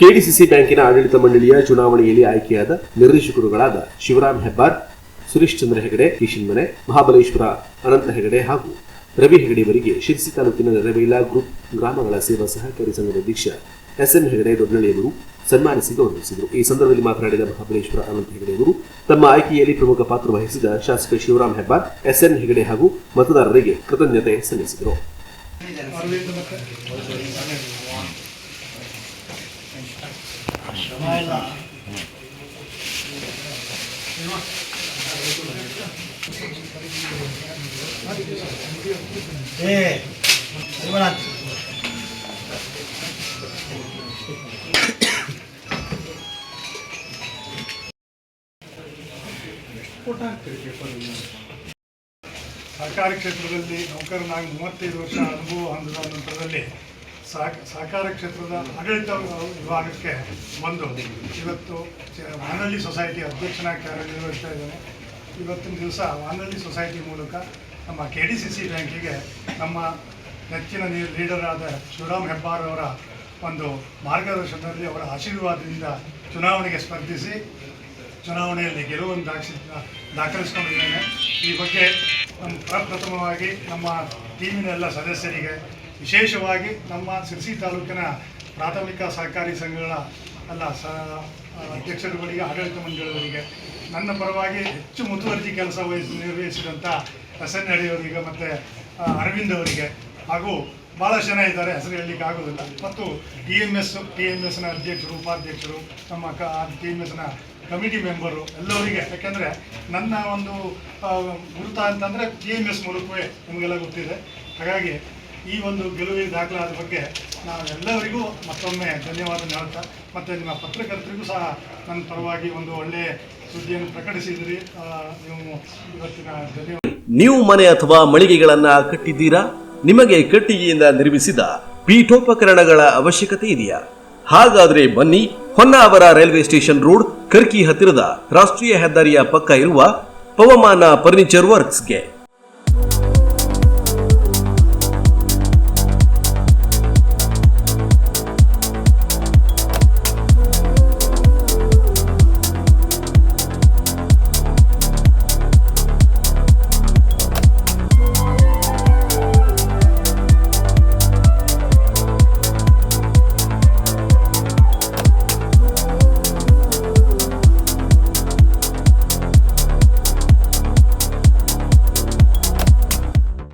KDCC ಬ್ಯಾಂಕಿನ ಆಡಳಿತ ಮಂಡಳಿಯ ಚುನಾವಣೆಯಲ್ಲಿ ಆಯ್ಕೆಯಾದ ನಿರ್ದೇಶಕರುಗಳಾದ ಶಿವರಾಮ್ ಹೆಬ್ಬಾರ್, ಸುರೇಶ್ ಚಂದ್ರ ಹೆಗಡೆ, ಕಿಶನ್ ಮನೆ, ಮಹಾಬಲೇಶ್ವರ ಅನಂತ ಹೆಗಡೆ ಹಾಗೂ ರವಿ ಹೆಗಡೆಯವರಿಗೆ ಶಿರಸಿ ತಾಲೂಕಿನ ನೆರವೇಲ ಗ್ರೂಪ್ ಗ್ರಾಮಗಳ ಸೇವಾ ಸಹಕಾರಿ ಸಂಘದ ಅಧ್ಯಕ್ಷ ಎಸ್ಎಂ ಹೆಗಡೆ ದೊಡ್ಡಳ್ಳಿಯವರು ಸನ್ಮಾನಿಸಿ ಗೌರವಿಸಿದರು. ಈ ಸಂದರ್ಭದಲ್ಲಿ ಮಾತನಾಡಿದ ಮಹಾಬಲೇಶ್ವರ ಅನಂತ ಹೆಗಡೆಯವರು, ತಮ್ಮ ಆಯ್ಕೆಯಲ್ಲಿ ಪ್ರಮುಖ ಪಾತ್ರ ವಹಿಸಿದ ಶಾಸಕ ಶಿವರಾಮ್ ಹೆಬ್ಬಾರ್ ಎಸ್ಎನ್ ಹೆಗಡೆ ಹಾಗೂ ಮತದಾರರಿಗೆ ಕೃತಜ್ಞತೆ ಸಲ್ಲಿಸಿದರು. ಸಹಕಾರಿ ಕ್ಷೇತ್ರದಲ್ಲಿ ನೌಕರನಾಗಿ ಮೂವತ್ತೈದು ವರ್ಷ ಅನುಭವ ಹೊಂದಿದ ನಂತರದಲ್ಲಿ ಸಹಕ ಸಹಕಾರ ಕ್ಷೇತ್ರದ ಆಡಳಿತ ವಿಭಾಗಕ್ಕೆ ಬಂದು ಇವತ್ತು ವಾನಳ್ಳಿ ಸೊಸೈಟಿ ಅಧ್ಯಕ್ಷನಾಗಿ ಕಾರ್ಯನಿರ್ವಹಿಸ್ತಾ ಇದ್ದೇನೆ. ಇವತ್ತಿನ ದಿವಸ ವಾನಲ್ಲಿ ಸೊಸೈಟಿ ಮೂಲಕ ನಮ್ಮ ಕೆ ಡಿ ಸಿ ಸಿ ಬ್ಯಾಂಕಿಗೆ ನಮ್ಮ ನೆಚ್ಚಿನ ಲೀಡರ್ ಆದ ಶಿವರಾಮ್ ಹೆಬ್ಬಾರ್ ಅವರ ಒಂದು ಮಾರ್ಗದರ್ಶನದಲ್ಲಿ ಅವರ ಆಶೀರ್ವಾದದಿಂದ ಚುನಾವಣೆಗೆ ಸ್ಪರ್ಧಿಸಿ ಚುನಾವಣೆಯಲ್ಲಿ ಗೆಲುವನ್ನು ದಾಖಿ ದಾಖಲಿಸ್ಕೊಂಡಿದ್ದೇನೆ. ಈ ಬಗ್ಗೆ ನಮ್ಮ ಪ್ರಪ್ರಥಮವಾಗಿ ನಮ್ಮ ಟೀಮಿನ ಎಲ್ಲ ಸದಸ್ಯರಿಗೆ ವಿಶೇಷವಾಗಿ ನಮ್ಮ ಸಿರ್ಸಿ ತಾಲೂಕಿನ ಪ್ರಾಥಮಿಕ ಸಹಕಾರಿ ಸಂಘಗಳ ಅಲ್ಲ, ಸ ಅಧ್ಯಕ್ಷರುಗಳಿಗೆ, ಆಡಳಿತ ಮಂಡಳಿಯವರಿಗೆ ನನ್ನ ಪರವಾಗಿ ಹೆಚ್ಚು ಮುತುವರ್ಜಿ ಕೆಲಸ ವಹಿಸಿ ನಿರ್ವಹಿಸಿದಂಥ ಎನ್ ಅವರಿಗೆ ಮತ್ತು ಅರವಿಂದ್ ಅವರಿಗೆ ಹಾಗೂ ಭಾಳಷ್ಟು ಜನ ಇದ್ದಾರೆ, ಹೆಸರು ಹೇಳಲಿಕ್ಕೆ ಆಗೋದಿಲ್ಲ. ಮತ್ತು T M S, T M ಎಸ್ನ ಅಧ್ಯಕ್ಷರು, ಉಪಾಧ್ಯಕ್ಷರು, ನಮ್ಮ ಕ, ಟಿ ಎಂ ಎಸ್ನ ಕಮಿಟಿ ಮೆಂಬರು ಎಲ್ಲವರಿಗೆ ಯಾಕೆಂದರೆ ನನ್ನ ಒಂದು ಗುರುತ ಅಂತಂದರೆ ಟಿ ಎಂ ಎಸ್ ಮೂಲಕವೇ ನಿಮಗೆಲ್ಲ ಗೊತ್ತಿದೆ. ಹಾಗಾಗಿ ಈ ಒಂದು ಗೆಲುವಿನ ದಾಖಲಾದ ಬಗ್ಗೆ ನಾವು ಎಲ್ಲರಿಗೂ ಮತ್ತೊಮ್ಮೆ ಧನ್ಯವಾದ ಹೇಳ್ತಾ ಮತ್ತು ನಿಮ್ಮ ಪತ್ರಕರ್ತರಿಗೂ ಸಹ ನನ್ನ ಪರವಾಗಿ ಒಂದು ಒಳ್ಳೆಯ ಸುದ್ದಿಯನ್ನು ಪ್ರಕಟಿಸಿದಿರಿ ನೀವು ಇವತ್ತಿನ ಧನ್ಯವಾದ ನೀವು ಮನೆ ಅಥವಾ ಮಳಿಗೆಗಳನ್ನ ಕಟ್ಟಿದ್ದೀರಾ? ನಿಮಗೆ ಕಟ್ಟಿಗೆಯಿಂದ ನಿರ್ಮಿಸಿದ ಪೀಠೋಪಕರಣಗಳ ಅವಶ್ಯಕತೆ ಇದೆಯಾ? ಹಾಗಾದ್ರೆ ಬನ್ನಿ, Honnavar railway station road, Karki ಹತ್ತಿರದ ರಾಷ್ಟ್ರೀಯ ಹೆದ್ದಾರಿಯ ಪಕ್ಕ ಇರುವ ಪವಮಾನ ಫರ್ನಿಚರ್ ವರ್ಕ್ಸ್ಗೆ.